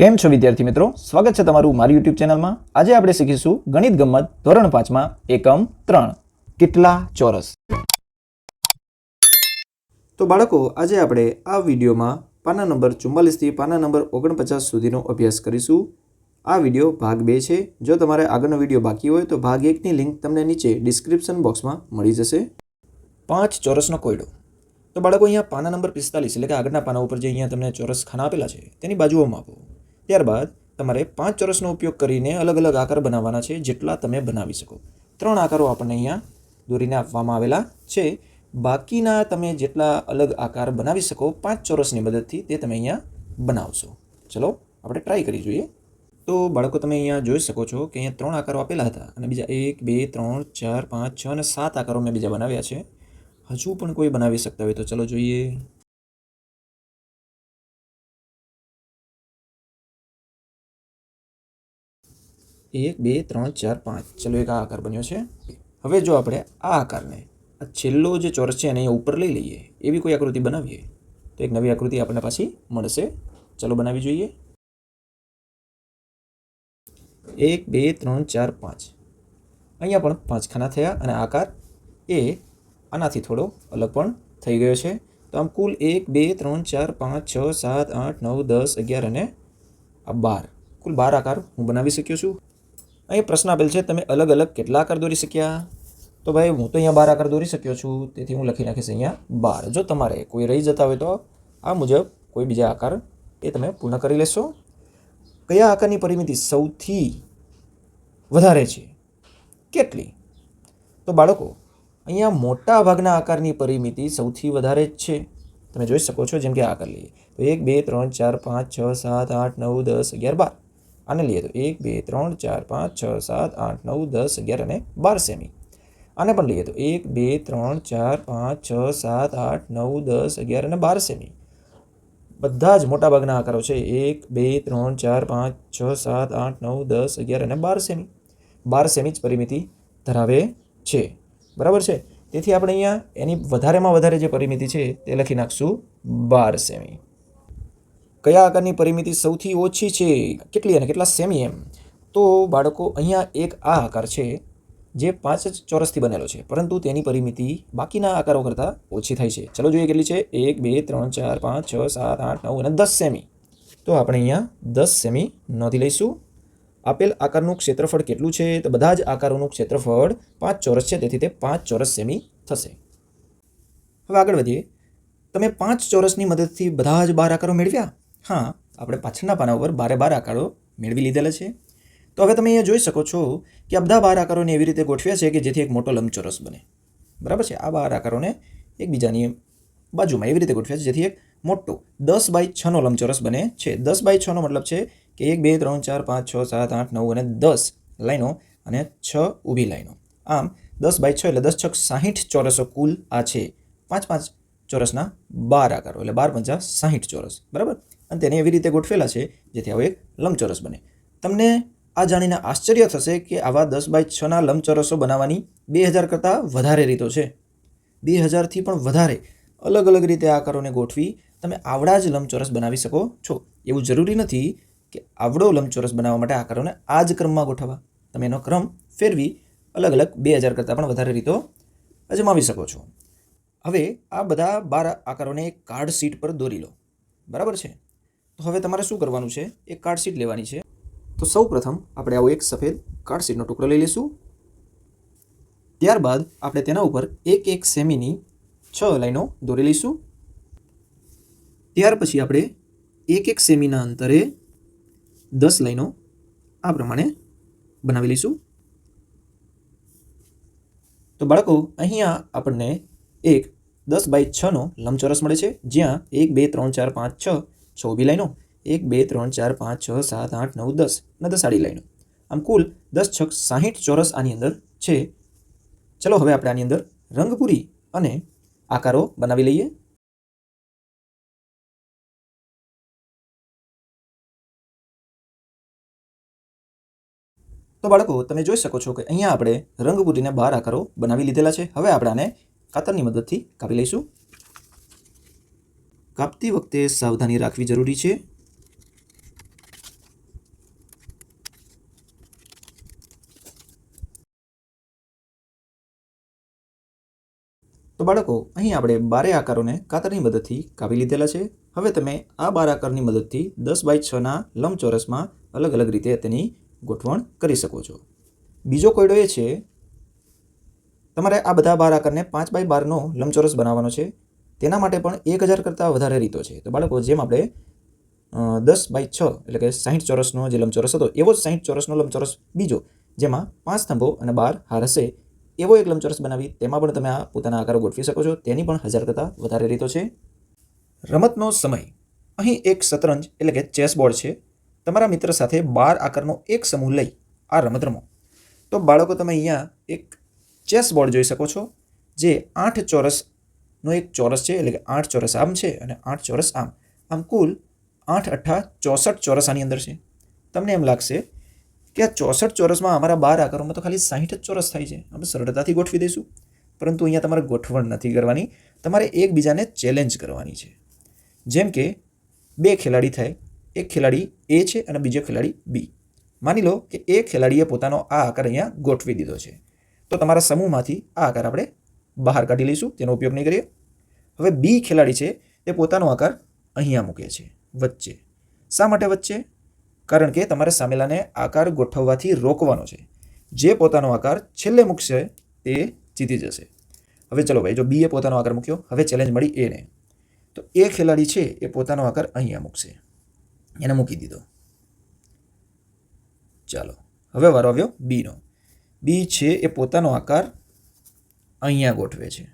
કેમ છો વિદ્યાર્થી મિત્રો? સ્વાગત છે તમારું મારી યુટ્યુબ ચેનલમાં. આજે આપણે શીખીશું ગણિત ગમત ધોરણ પાંચમાં એકમ ત્રણ. કેટલા ચોરસ? તો બાળકો, આજે આપણે આ વિડીયોમાં પાના નંબર ચુમ્માલીસથી પાના નંબર ઓગણપચાસ સુધીનો અભ્યાસ કરીશું. આ વીડિયો ભાગ બે છે. જો તમારે આગળનો વીડિયો બાકી હોય તો ભાગ એકની લિંક તમને નીચે ડિસ્ક્રિપ્શન બોક્સમાં મળી જશે. પાંચ ચોરસનો કોયડો. તો બાળકો, અહીંયા પાના નંબર પિસ્તાલીસ, એટલે કે આગળના પાના ઉપર જે અહીંયા તમને ચોરસ ખાના આપેલા છે, તેની બાજુઓમાં આપો. ત્યારબાદ તમારે પાંચ ચોરસનો ઉપયોગ કરીને અલગ અલગ આકાર બનાવવાના છે જેટલા તમે બનાવી શકો. ત્રણ આકારો આપણને અહીંયા દોરીને આપવામાં આવેલા છે. બાકીના તમે જેટલા અલગ આકાર બનાવી શકો પાંચ ચોરસની મદદથી તે તમે અહીંયા બનાવશો. ચલો, આપણે ટ્રાય કરી જોઈએ. તો બાળકો, તમે અહીંયા જોઈ શકો છો કે અહીંયા ત્રણ આકારો આપેલા હતા અને બીજા એક, બે, ત્રણ, ચાર, પાંચ, છ અને સાત આકારો મેં બીજા બનાવ્યા છે. હજુ પણ કોઈ બનાવી શકતા હોય તો ચલો જોઈએ. એક, બે, ત્રણ, ચાર, પાંચ. ચલો, એક આ આકાર બન્યો છે. હવે જો આપણે આ આકારને, આ છેલ્લો જે ચોરસ છે એને અહીંયા ઉપર લઈ લઈએ, એવી કોઈ આકૃતિ બનાવીએ, તો એક નવી આકૃતિ આપણને પાછી મળશે. ચલો, બનાવી જોઈએ. એક, બે, ત્રણ, ચાર, પાંચ. અહીંયા પણ પાંચ ખાના થયા અને આકાર એ આનાથી થોડો અલગ પણ થઈ ગયો છે. તો આમ કુલ એક, બે, ત્રણ, ચાર, પાંચ, છ, સાત, આઠ, નવ, દસ, અગિયાર અને આ બાર. કુલ બાર આકાર હું બનાવી શક્યો છું. અહીં પ્રશ્ન આપેલ છે, તમે અલગ અલગ કેટલા આકાર દોરી શક્યા? તો ભાઈ, હું તો અહીંયા બાર આકાર દોરી શક્યો છું, તેથી હું લખી નાખીશ અહીંયા બાર. જો તમારે કોઈ રહી જતા હોય તો આ મુજબ કોઈ બીજા આકાર એ તમે પૂર્ણ કરી લેશો. કયા આકારની પરિમિતિ સૌથી વધારે છે? કેટલી? તો બાળકો, અહીંયા મોટા ભાગના આકારની પરિમિતિ સૌથી વધારે જ છે. તમે જોઈ શકો છો જેમ કે આ આકાર લઈએ. તો એક, બે, ત્રણ, ચાર, પાંચ, છ, સાત, આઠ, નવ, દસ, અગિયાર, બાર. આને લઈએ તો એક, બે, ત્રણ, ચાર, પાંચ, છ, સાત, આઠ, નવ, દસ, અગિયાર અને બાર સેમી. આને પણ લઈએ તો એક, બે, ત્રણ, ચાર, પાંચ, છ, સાત, આઠ, નવ, દસ, અગિયાર અને બાર સેમી. બધા જ મોટા ભાગના આકારો છે. એક, બે, ત્રણ, ચાર, પાંચ, છ, સાત, આઠ, નવ, દસ, અગિયાર અને બાર સેમી. બાર સેમી જ પરિમિતિ ધરાવે છે. બરાબર છે? તેથી આપણે અહીંયા એની વધારેમાં વધારે જે પરિમિતિ છે તે લખી નાખશું બાર સેમી. કયા આકારની પરિમિતિ સૌથી ઓછી છે? કેટલી અને કેટલા સેમી એમ? તો બાળકો, અહીંયા એક આ આકાર છે, જે પાંચ જ ચોરસથી બનેલો છે, પરંતુ તેની પરિમિતિ બાકીના આકારો કરતાં ઓછી થાય છે. ચલો જોઈએ કેટલી છે. એક, બે, ત્રણ, ચાર, પાંચ, છ, સાત, આઠ, નવ અને દસ સેમી. તો આપણે અહીંયા દસ સેમી નોંધી લઈશું. આપેલ આકારનું ક્ષેત્રફળ કેટલું છે? તો બધા જ આકારોનું ક્ષેત્રફળ પાંચ ચોરસ છે, તેથી તે પાંચ ચોરસ સેમી થશે. હવે આગળ વધીએ. તમે પાંચ ચોરસની મદદથી બધા જ બાર આકારો મેળવ્યા? હા, આપણે પાછળના પાના ઉપર બારે બાર આકારો મેળવી લીધેલા છે. તો હવે તમે અહીંયા જોઈ શકો છો કે આ બધા બાર આકારોને એવી રીતે ગોઠવ્યા છે કે જેથી એક મોટો લંબચોરસ બને. બરાબર છે? આ બાર આકારોને એકબીજાની બાજુમાં એવી રીતે ગોઠવ્યા છે જેથી એક મોટો દસ બાય છનો લંબચોરસ બને છે. દસ બાય છનો મતલબ છે કે એક, બે, ત્રણ, ચાર, પાંચ, છ, સાત, આઠ, નવ અને દસ લાઈનો અને છ ઊભી લાઈનો. આમ, દસ બાય છ એટલે દસ છક સાહીઠ ચોરસો કુલ આ છે પાંચ પાંચ ચોરસના બાર આકારો એટલે બાર પંચા સાહીઠ ચોરસ. બરાબર? અને તેને એવી રીતે ગોઠવેલા છે જેથી આવો એક લંબચોરસ બને. તમને આ જાણીને આશ્ચર્ય થશે કે આવા દસ બાય છના લંબચોરસો બનાવવાની બે હજાર કરતાં વધારે રીતો છે. બે હજારથી પણ વધારે અલગ અલગ રીતે આકારોને ગોઠવી તમે આવડા જ લંબચોરસ બનાવી શકો છો. એવું જરૂરી નથી કે આવડો લંબચોરસ બનાવવા માટે આકારોને આ જ ક્રમમાં ગોઠવવા. તમે એનો ક્રમ ફેરવી અલગ અલગ બે હજાર કરતાં પણ વધારે રીતો અજમાવી શકો છો. હવે આ બધા બાર આકારોને એક કાર્ડ શીટ પર દોરી લો. બરાબર છે? તો હવે તમારે શું કરવાનું છે? એક કાર્ડશીટ લેવાની છે. તો સૌ પ્રથમ આપણે આવો એક સફેદ કાર્ડશીટનો ટુકડો લઈ લઈશું. ત્યારબાદ આપણે તેના ઉપર એક એક સેમીની છ લાઈનો દોરી લઈશું. ત્યાર પછી આપણે એક એક સેમીના અંતરે દસ લાઈનો આ પ્રમાણે બનાવી લઈશું. તો બાળકો, અહીંયા આપણને એક દસ બાય છનો લંબચોરસ મળે છે. જ્યાં એક, બે, ત્રણ, ચાર, પાંચ, છ છ ઊભી લાઈનો, એક, બે, ત્રણ, ચાર, પાંચ, છ, સાત, આઠ, નવ, દસ અને દસ આડી લાઈનો. આમ કુલ દસ છક સાહીઠ ચોરસ આની અંદર છે. ચલો હવે આપણે આની અંદર રંગ પૂરી અને આકારો બનાવી લઈએ. તો બાળકો, તમે જોઈ શકો છો કે અહીંયા આપણે રંગ પૂરીને બાર આકારો બનાવી લીધેલા છે. હવે આપણે આને કાતરની મદદથી કાપી લઈશું. કાપતી વખતે સાવધાની રાખવી જરૂરી છે. તો બાળકો, અહીં આપણે બારે આકારોને કાતરની મદદથી કાપી લીધેલા છે. હવે તમે આ બાર આકારની મદદથી દસ બાય છના લંબચોરસમાં અલગ અલગ રીતે તેની ગોઠવણ કરી શકો છો. બીજો કોયડો એ છે, તમારે આ બધા બાર આકારને પાંચ બાય બારનો લંબચોરસ બનાવવાનો છે. તેના માટે પણ એક હજાર કરતાં વધારે રીતો છે. તો બાળકો, જેમ આપણે દસ બાય છ એટલે કે સાહીઠ ચોરસનો જે લંબચોરસ હતો, એવો જ સાહીઠ ચોરસનો લંબચોરસ બીજો, જેમાં પાંચ સ્તંભો અને બાર હાર હશે, એવો એક લંબચોરસ બનાવી, તેમાં પણ તમે આ પોતાના આકારો ગોઠવી શકો છો. તેની પણ હજાર કરતાં વધારે રીતો છે. રમતનો સમય. અહીં એક શતરંજ એટલે કે ચેસ બોર્ડ છે. તમારા મિત્ર સાથે બાર આકારનો એક સમૂહ લઈ આ રમત રમો. તો બાળકો, તમે અહીંયા એક ચેસ બોર્ડ જોઈ શકો છો, જે આઠ ચોરસનો એક ચોરસ છે, એટલે કે આઠ ચોરસ આમ છે અને આઠ ચોરસ આમ. આમ કુલ આઠ અઠ્ઠા ચોસઠ ચોરસ આની અંદર છે. તમને એમ લાગશે કે આ ચોસઠ ચોરસમાં અમારા બાર આકારોમાં તો ખાલી સાહીઠ જ ચોરસ થાય છે. આપણે સરળતાથી ગોઠવી દઈશું. પરંતુ અહીંયા તમારે ગોઠવણ નથી કરવાની. તમારે એકબીજાને ચેલેન્જ કરવાની છે. જેમ કે બે ખેલાડી થાય. એક ખેલાડી એ છે અને બીજો ખેલાડી બી. માની લો કે એ ખેલાડીએ પોતાનો આ આકાર અહીંયા ગોઠવી દીધો છે. તો તમારા સમૂહમાંથી આ આકાર આપણે બહાર કાઢી લઈશું, તેનો ઉપયોગ નહીં કરીએ. હવે બી ખેલાડી છે, તે પોતાનો આકાર અહીંયા મૂકે છે, વચ્ચે. શા માટે વચ્ચે? કારણ કે તમારે સામેલાને આકાર ગોઠવવાથી રોકવાનો છે. જે પોતાનો આકાર છેલ્લે મૂકશે, તે જીતી જશે. હવે ચલો ભાઈ, જો બીએ પોતાનો આકાર મૂક્યો, હવે ચેલેન્જ મળી એને તો એ ખેલાડી છે, એ પોતાનો આકાર અહીંયા મૂકશે. એને મૂકી દીધો. ચાલો, હવે વારો આવ્યો બીનો બી છે, એ પોતાનો આકાર અહીંયા ગોઠવે છે.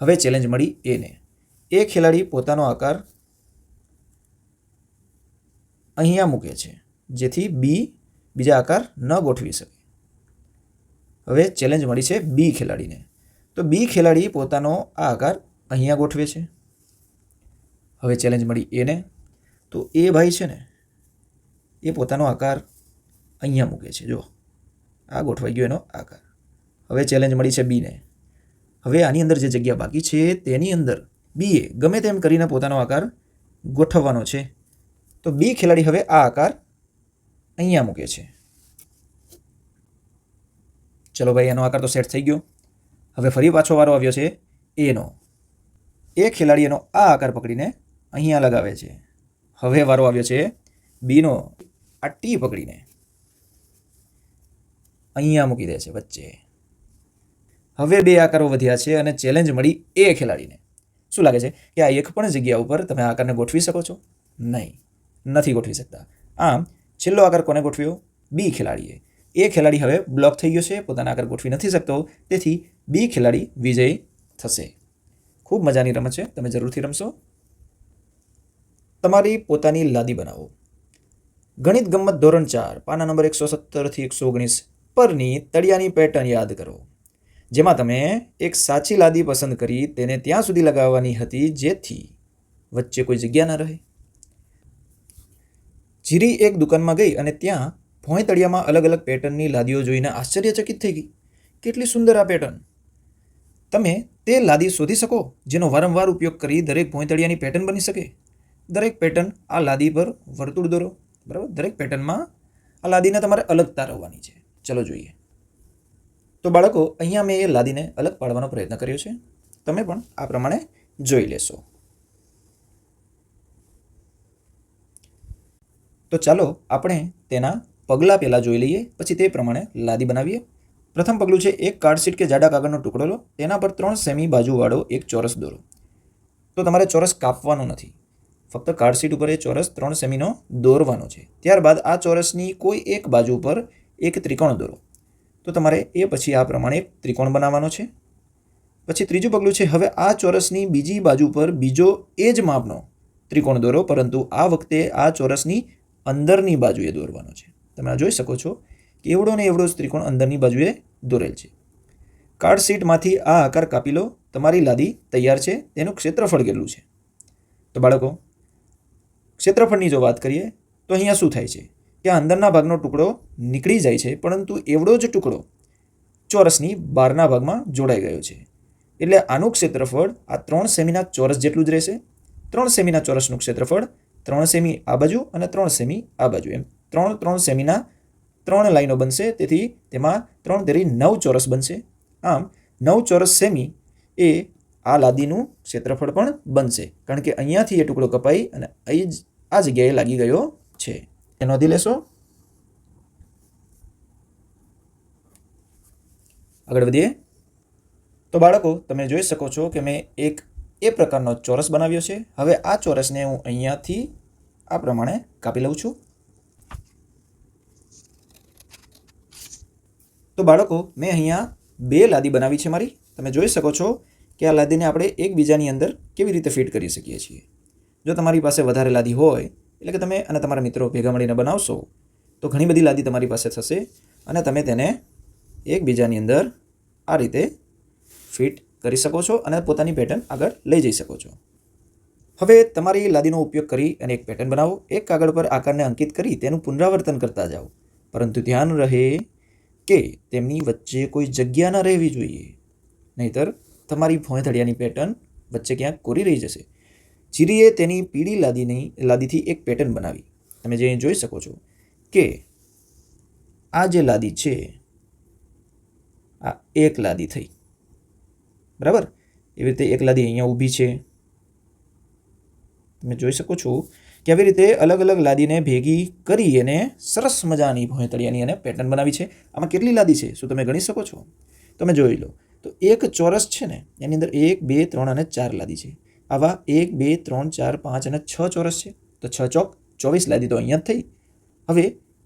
હવે ચેલેન્જ મળી એને એ ખેલાડી પોતાનો આકાર અહીંયા મૂકે છે, જેથી બી બીજા આકાર ન ગોઠવી શકે. હવે ચેલેન્જ મળી છે બી ખેલાડીને. તો બી ખેલાડી પોતાનો આ આકાર અહીંયા ગોઠવે છે. હવે ચેલેન્જ મળી એને તો એ ભાઈ છે ને, એ પોતાનો આકાર અહીંયા મૂકે છે. જો આ ગોઠવાઈ ગયો એનો આકાર. હવે ચેલેન્જ મળી છે બીને હવે આની અંદર જે જગ્યા બાકી છે તેની અંદર બીએ ગમે તેમ કરીને પોતાનો આકાર ગોઠવવાનો છે. તો બી ખેલાડી હવે આ આકાર અહીંયા મૂકે છે. ચલો ભાઈ, એનો આકાર તો સેટ થઈ ગયો. હવે ફરી પાછો વારો આવ્યો છે એનો એ ખેલાડી એનો આ આકાર પકડીને અહીંયા લગાવે છે. હવે વારો આવ્યો છે બીનો આ ટી પકડીને. અહીંયા મૂકી દે છે વચ્ચે. હવે બે આકારો વધ્યા છે અને ચેલેન્જ મળી એ ખેલાડીને. શું લાગે છે કે આ એક પણ જગ્યા ઉપર તમે આકારને ગોઠવી શકો છો? નહીં. નથી ગોઠવી શકતા. આમ, છેલ્લો આકાર કોને ગોઠવ્યો? બી ખેલાડીએ. એ ખેલાડી હવે બ્લોક થઈ ગયો છે, પોતાના આકાર ગોઠવી નથી શકતો. તેથી બી ખેલાડી વિજય થશે. ખૂબ મજાની રમત છે. તમે જરૂરથી રમશો. તમારી પોતાની લાદી બનાવો. ગણિત ગમત ધોરણ ચાર, પાના નંબર એકસો સત્તરથી એકસો ઓગણીસ. પરની તળિયાની પેટર્ન યાદ કરો, જેમાં તમે એક સાચી લાદી પસંદ કરી તેને ત્યાં સુધી લગાવવાની હતી જેથી વચ્ચે કોઈ જગ્યા ન રહે. જીરી એક દુકાનમાં ગઈ અને ત્યાં ભોંય તળિયામાં અલગ અલગ પેટર્નની લાદીઓ જોઈને આશ્ચર્યચકિત થઈ ગઈ. કેટલી સુંદર આ પેટર્ન તમે તે લાદી શોધી શકો જેનો વારંવાર ઉપયોગ કરી દરેક ભોંય તળિયાની પેટર્ન બની શકે. દરેક પેટર્ન આ લાદી પર વર્તુળ દોરો, બરાબર? દરેક પેટર્નમાં આ લાદીને તમારે અલગ તારવવાની છે. ચલો જોઈએ. તો બાળકો, અહીંયા મેં એ લાદીને અલગ પાડવાનો પ્રયત્ન કર્યો છે. તમે પણ આ પ્રમાણે જોઈ લેશો. તો ચાલો આપણે તેના પગલાં પહેલાં જોઈ લઈએ, પછી તે પ્રમાણે લાદી બનાવીએ. પ્રથમ પગલું છે એક કાર્ડશીટ કે જાડા કાગળનો ટુકડો લો. તેના પર ત્રણ સેમી બાજુવાળો એક ચોરસ દોરો. તો તમારે ચોરસ કાપવાનો નથી. ફક્ત કાર્ડશીટ ઉપર એ ચોરસ ત્રણ સેમીનો દોરવાનો છે. ત્યારબાદ આ ચોરસની કોઈ એક બાજુ પર એક ત્રિકોણ દોરો. તો તમારે એ પછી આ પ્રમાણે એક ત્રિકોણ બનાવવાનો છે. પછી ત્રીજું પગલું છે, હવે આ ચોરસની બીજી બાજુ પર બીજો એ જ માપનો ત્રિકોણ દોરો, પરંતુ આ વખતે આ ચોરસની અંદરની બાજુએ દોરવાનો છે. તમે જોઈ શકો છો કે એવડો ને એવડો જ ત્રિકોણ અંદરની બાજુએ દોરેલ છે. કાર્ડ શીટમાંથી આ આકાર કાપી લો. તમારી લાદી તૈયાર છે. તેનું ક્ષેત્રફળ કેટલું છે? તો બાળકો, ક્ષેત્રફળની જો વાત કરીએ, તો અહીંયા શું થાય છે? કે અંદરના ભાગનો ટુકડો નીકળી જાય છે, પરંતુ એવડો જ ટુકડો ચોરસની બહારના ભાગમાં જોડાઈ ગયો છે. એટલે આનું ક્ષેત્રફળ આ ત્રણ સેમીના ચોરસ જેટલું જ રહેશે. ત્રણ સેમીના ચોરસનું ક્ષેત્રફળ, ત્રણ સેમી આ બાજુ અને ત્રણ સેમી આ બાજુ એમ. ત્રણ ત્રણ સેમીના ત્રણ લાઈનો બનશે, તેથી તેમાં ત્રણ તેરી નવ ચોરસ બનશે. આમ, નવ ચોરસ સેમી એ આ લાદીનું ક્ષેત્રફળ પણ બનશે, કારણ કે અહીંયાથી એ ટુકડો કપાઈ અને અહીં જ આ જગ્યાએ લાગી ગયો છે. એ નોંધી લેશો આગળ વધીએ. તો બાળકો, તમે જોઈ શકો છો કે મેં એક, એ પ્રકારનો ચોરસ બનાવ્યો છે. હવે આ ચોરસને હું અહીંયાથી આ પ્રમાણે કાપી લઉં છું. તો બાળકો, મેં અહીંયા બે લાદી બનાવી છે મારી. તમે જોઈ શકો છો કે આ લાદીને આપણે એકબીજાની અંદર કેવી રીતે ફિટ કરી શકીએ છીએ. જો તમારી પાસે વધારે લાદી હોય એટલે કે તમે અને તમારા મિત્રો ભેગા મળીને બનાવશો, તો ઘણી બધી લાદી તમારી પાસે થશે અને તમે તેને એકબીજાની અંદર આ રીતે ફિટ કરી શકો છો અને પોતાની પેટર્ન આગળ લઈ જઈ શકો છો. હવે તમારી લાદીનો ઉપયોગ કરી અને એક પેટર્ન બનાવો. એક કાગળ પર આકારને અંકિત કરી તેનું પુનરાવર્તન કરતા જાઓ. પરંતુ ધ્યાન રહે કે તેમની વચ્ચે કોઈ જગ્યા ન રહેવી જોઈએ. નહીતર તમારી ભોંયથળિયાની પેટર્ન વચ્ચે ક્યાંક કોરી રહી જશે. જીરીએ તેની પીળી લાદીની, લાદીથી એક પેટર્ન બનાવી. તમે જે જોઈ શકો છો કે આ જે લાદી છે, આ એક લાદી થઈ. બરાબર? એવી રીતે એક લાદી અહીંયા ઊભી છે. તમે જોઈ શકો છો કે આવી રીતે અલગ અલગ લાદીને ભેગી કરી અને સરસ મજાની ભોંયતળિયાની અને પેટર્ન બનાવી છે. આમાં કેટલી લાદી છે? શું તમે ગણી શકો છો? તમે જોઈ લો. તો એક ચોરસ છે ને, એની અંદર એક, બે, ત્રણ અને ચાર લાદી છે. આવા એક, બે, ત્રણ, ચાર, પાંચ અને છ ચોરસ છે. તો છ ચોક ચોવીસ લાદી તો અહીંયા જ થઈ. હવે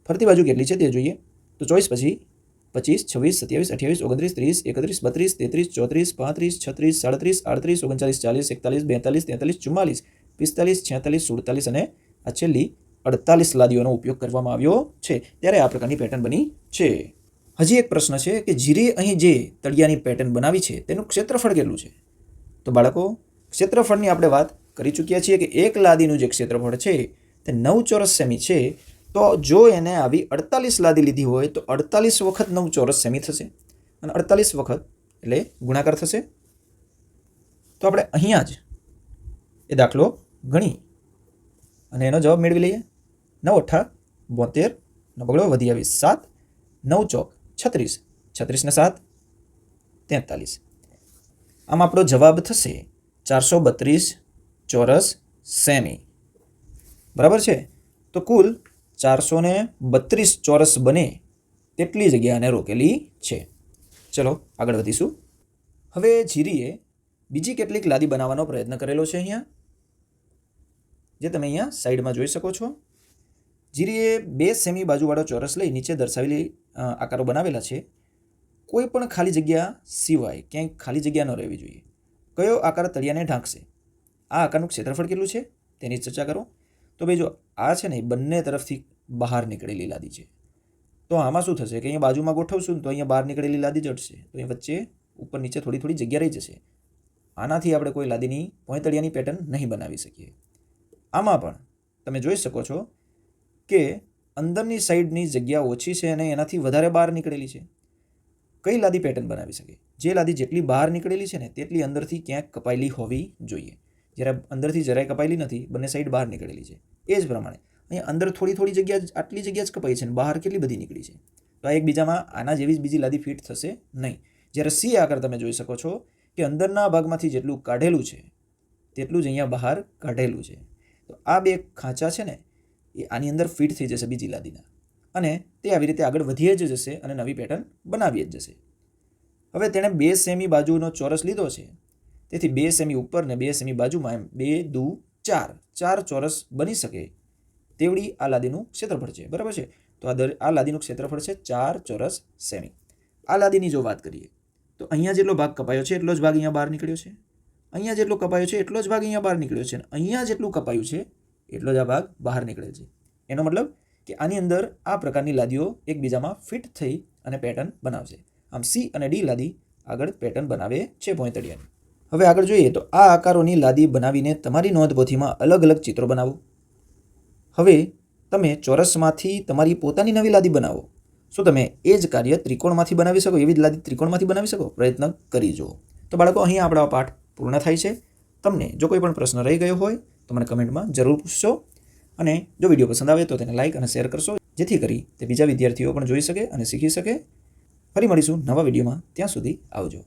ફરતી બાજુ કેટલી છે તે જોઈએ. તો ચોવીસ પછી પચીસ, છવ્વીસ, સત્યાવીસ, અઠ્યાવીસ, ઓગણત્રીસ, ત્રીસ, એકત્રીસ, બત્રીસ, તેત્રીસ, ચોત્રીસ, પાંત્રીસ, છત્રીસ, સાડત્રીસ, આડત્રીસ, ઓગણચાલીસ, ચાલીસ, એકતાલીસ, બેતાલીસ, તેતાલીસ, ચુમ્માલીસ, પિસ્તાલીસ, છેતાલીસ, સુડતાલીસ અને આ છેલ્લી અડતાલીસ લાદીઓનો ઉપયોગ કરવામાં આવ્યો છે. ત્યારે આ પ્રકારની પેટર્ન બની છે. હજી એક પ્રશ્ન છે કે જીરે અહીં જે તળિયાની પેટર્ન બનાવી છે તેનું ક્ષેત્રફળ કેટલું છે? તો બાળકો ક્ષેત્રફળની આપણે વાત કરી ચૂક્યા છીએ કે એક લાદીનું જે ક્ષેત્રફળ છે, તે નવ ચોરસ સેમી છે. તો જો એને આવી અડતાલીસ લાદી લીધી હોય, તો અડતાલીસ વખત નવ ચોરસ સેમી થશે. અને અડતાલીસ વખત એટલે ગુણાકાર થશે. તો આપણે અહીંયા જ એ દાખલો ગણી. અને એનો જવાબ મેળવી લઈએ. નવ અઠા બોતેર નવ બગડો વધી આવી સાત, નવ ચોક છત્રીસ છત્રીસ ને સાત, તેતાલીસ. આમ આપણો જવાબ થશે ચારસો બત્રીસ ચોરસ સેમી. બરાબર છે? તો કુલ ચારસો ને બત્રીસ ચોરસ બને તેટલી જગ્યાને રોકેલી છે. ચલો આગળ વધીશું. હવે જીરીએ બીજી કેટલીક લાદી બનાવવાનો પ્રયત્ન કરેલો છે અહીંયા. જે તમે અહીંયા સાઈડમાં જોઈ શકો છો. જીરીએ બે સેમી બાજુવાળો ચોરસ લઈ નીચે દર્શાવેલી આકારો બનાવેલા છે. કોઈ પણ ખાલી જગ્યા સિવાય ક્યાંય ખાલી જગ્યા ન રહેવી જોઈએ. કયો આકાર તળિયાને ઢાંકશે? આ આકારનું ક્ષેત્રફળ કેટલું છે? તેની ચર્ચા કરો. તો ભાઈ જો આ છે ને બંને તરફથી બહાર નીકળેલી લાદી છે. તો આમાં શું થશે કે અહીંયા બાજુમાં ગોઠવશું ને તો અહીંયા બહાર નીકળેલી લાદી જડશે. તો અહીંયા વચ્ચે ઉપર નીચે થોડી થોડી જગ્યા રહી જશે. આનાથી આપણે કોઈ લાદીની પોઈતળિયાની પેટર્ન નહીં બનાવી શકીએ. આમાં પણ તમે જોઈ શકો છો કે અંદરની સાઈડની જગ્યા ઓછી છે અને એનાથી વધારે બહાર નીકળેલી છે. કઈ લાદી પેટર્ન બનાવી શકે? જે લાદી જેટલી બહાર નીકળેલી છે ને, તેટલી અંદરથી ક્યાંક કપાયેલી હોવી જોઈએ. જ્યારે અંદરથી જરાય કપાયેલી નથી, બંને સાઈડ બહાર નીકળેલી છે. એ જ પ્રમાણે. અહીંયા અંદર થોડી થોડી જગ્યા આટલી જગ્યા જ કપાઈ છે ને, બહાર કેટલી બધી નીકળી છે? તો આ એકબીજામાં આના જેવી જ બીજી લાદી ફિટ થશે નહીં. જ્યારે સી આકાર તમે જોઈ શકો છો કે અંદરના ભાગમાંથી જેટલું કાઢેલું છે, તેટલું જ અહીંયા બહાર કાઢેલું છે. તો આ બે ખાંચા છે ને, એ આની અંદર ફિટ થઈ જશે બીજી લાદીના. અને તે આવી રીતે આગળ વધીએ જ જશે અને નવી પેટર્ન બનાવીએ જ જશે. હવે તેણે બે સેમી બાજુનો ચોરસ લીધો છે. તેથી બે સેમી ઉપર ને બે સેમી બાજુમાં એમ બે, દુ, ચાર. ચાર ચોરસ બની શકે. તેવડી આ લાદીનું ક્ષેત્રફળ છે. બરાબર છે? તો આ દર આ લાદીનું ક્ષેત્રફળ છે ચાર ચોરસ સેમી આ લાદીની જો વાત કરીએ, તો અહીંયા જેટલો ભાગ કપાયો છે એટલો જ ભાગ અહીંયા બહાર નીકળ્યો છે. અહીંયા જેટલો કપાયો છે એટલો જ ભાગ અહીંયા બહાર નીકળ્યો છે. અને અહીંયા જેટલું કપાયું છે, એટલો જ આ ભાગ બહાર નીકળે છે. એનો મતલબ કે આની અંદર આ પ્રકારની લાદીઓ એકબીજામાં ફિટ થઈ અને પેટર્ન બનાવશે. આમ સી અને ડી લાદી આગળ પેટર્ન બનાવે છે ભોંયતળિયાની હવે આગળ જોઈએ તો આ આકારોની લાદી બનાવીને તમારી નોંધપોથીમાં અલગ અલગ ચિત્રો બનાવો. હવે તમે ચોરસમાંથી તમારી પોતાની નવી લાદી બનાવો. શું તમે એ જ કાર્ય ત્રિકોણમાંથી બનાવી શકો, એવી જ લાદી ત્રિકોણમાંથી બનાવી શકો? પ્રયત્ન કરી જુઓ. તો બાળકો અહીં આપણા પાઠ પૂર્ણ થાય છે. તમને જો કોઈ પણ પ્રશ્ન રહી ગયો હોય, તો મને કમેન્ટમાં જરૂર પૂછશો. અને જો વીડિયો પસંદ આવે તો તેને લાઇક અને શેર કરશો, જેથી કરી તે બીજા વિદ્યાર્થીઓ પણ જોઈ શકે અને શીખી શકે. ફરી મળીશું નવા વિડીયોમાં. ત્યાં સુધી આવજો.